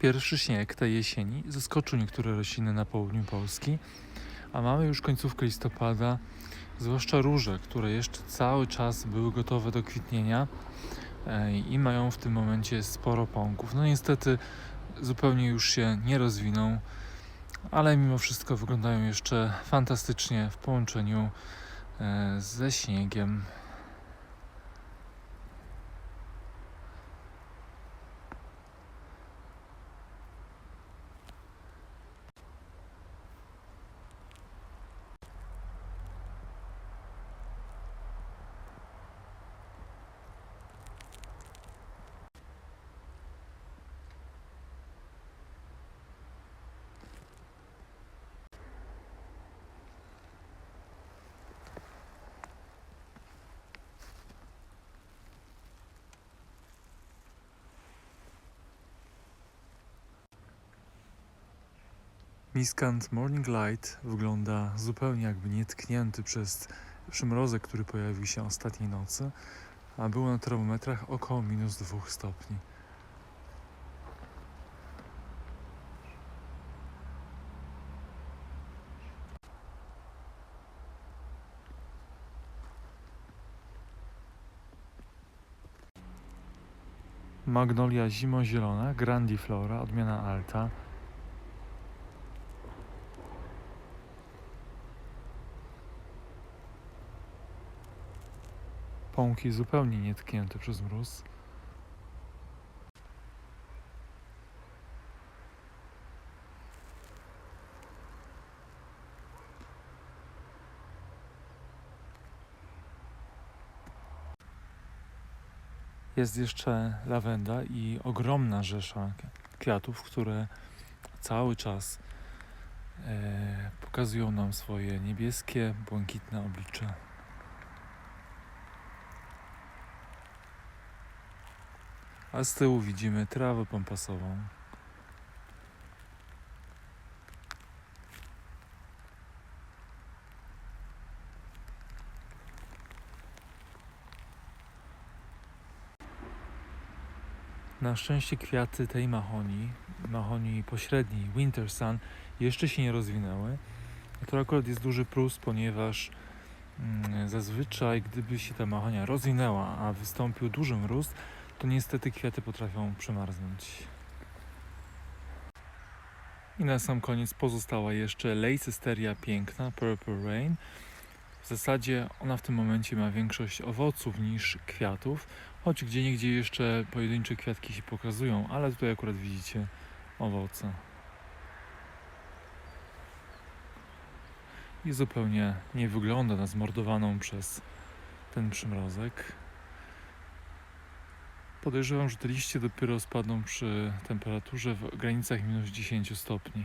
Pierwszy śnieg tej jesieni zaskoczył niektóre rośliny na południu Polski, a mamy już końcówkę listopada, zwłaszcza róże, które jeszcze cały czas były gotowe do kwitnienia e, i mają w tym momencie sporo pąków. No niestety zupełnie już się nie rozwiną, ale mimo wszystko wyglądają jeszcze fantastycznie w połączeniu e, ze śniegiem. Miskant Morning Light wygląda zupełnie jakby nietknięty przez przymrozek, który pojawił się ostatniej nocy, a było na termometrach około minus 2 stopni. Magnolia zimozielona, grandiflora, odmiana alta, pąki zupełnie nietknięte przez mróz. Jest jeszcze lawenda i ogromna rzesza kwiatów, które cały czas e, pokazują nam swoje niebieskie, błękitne oblicze. A z tyłu widzimy trawę pampasową. Na szczęście kwiaty tej mahonii, mahonii pośredniej, Winter Sun, jeszcze się nie rozwinęły. To akurat jest duży plus, ponieważ mm, zazwyczaj, gdyby się ta mahonia rozwinęła, a wystąpił duży mróz, to niestety kwiaty potrafią przemarznąć. I na sam koniec pozostała jeszcze Leicesteria piękna, Purple Rain. W zasadzie ona w tym momencie ma większość owoców niż kwiatów, choć gdzie niegdzie jeszcze pojedyncze kwiatki się pokazują, ale tutaj akurat widzicie owoce. I zupełnie nie wygląda na zmordowaną przez ten przymrozek. Podejrzewam, że te liście dopiero spadną przy temperaturze w granicach minus 10 stopni.